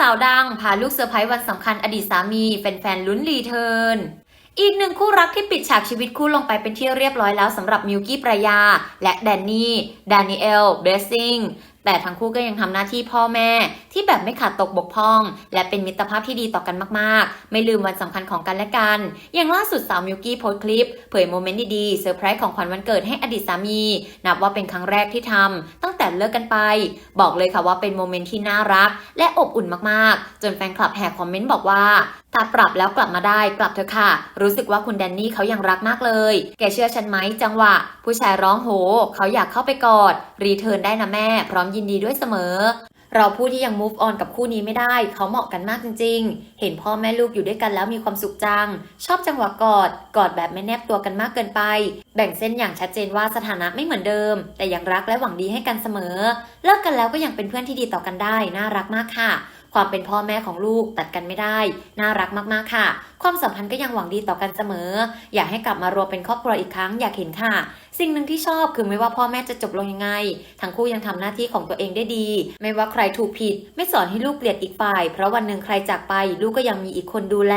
สาวดังพาลูกเซอร์ไพรส์วันสำคัญอดีตสามีแฟนๆลุ้นรีเทิร์นอีกหนึ่งคู่รักที่ปิดฉากชีวิตคู่ลงไปเป็นที่เรียบร้อยแล้วสำหรับมิวกี้ประยา และแดนนี่ดานิเอลเบสซิงแต่ทั้งคู่ก็ยังทำหน้าที่พ่อแม่ ที่แบบไม่ขาดตกบกพร่อง และเป็นมิตรภาพที่ดีต่อกันมากๆ ไม่ลืมวันสำคัญของกันและกัน อย่างล่าสุดสาวมิวกี้โพสคลิป เผยโมเมนต์ดีๆเซอร์ไพรส์ของขวัญวันเกิดให้อดีตสามี นับว่าเป็นครั้งแรกที่ทำตั้งแต่ เลิกกันไป บอกเลยค่ะว่าเป็นโมเมนต์ที่น่ารัก และอบอุ่นมากๆ จนแฟนคลับแห่คอมเมนต์บอกว่าถ้าปรับแล้วกลับมาได้กลับเถอะค่ะ รู้สึกว่าคุณแดนนี่เขายังรักมากเลย แกเชื่อฉันไหมจังหวะ ผู้ชายร้องโห เขาอยากเข้าไปกอด รีเทิร์นได้นะแม่ พร้อมยินดีด้วยเสมอ เราผู้ที่ยัง move on กับคู่นี้ไม่ได้ เขาเหมาะกันมากจริง ๆ เห็นพ่อแม่ลูกอยู่ด้วยกันแล้วมีความสุขจัง ชอบจังหวะกอด กอดแบบไม่แนบตัวกันมากเกินไป แบ่งเส้นอย่างชัดเจนว่าสถานะไม่เหมือนเดิม แต่ยังรักและหวังดีให้กันเสมอ เลิกกันแล้วก็ยังเป็นเพื่อนที่ดีต่อกันได้ น่ารักมากค่ะ ความเป็นพ่อแม่ของลูกตัดกันไม่ได้ น่ารักมากๆค่ะ ความสัมพันธ์ก็ยังหวังดีต่อกันเสมอ อยากให้กลับมารวมเป็นครอบครัวอีกครั้งอยากเห็นค่ะ สิ่งหนึ่งที่ชอบคือไม่ว่าพ่อแม่จะจบลงยังไง ทั้งคู่ยังทำหน้าที่ของตัวเองได้ดี ไม่ว่าใครถูกผิด ไม่สอนให้ลูกเกลียดอีกฝ่าย เพราะวันหนึ่งใครจากไป ลูกก็ยังมีอีกคนดูแล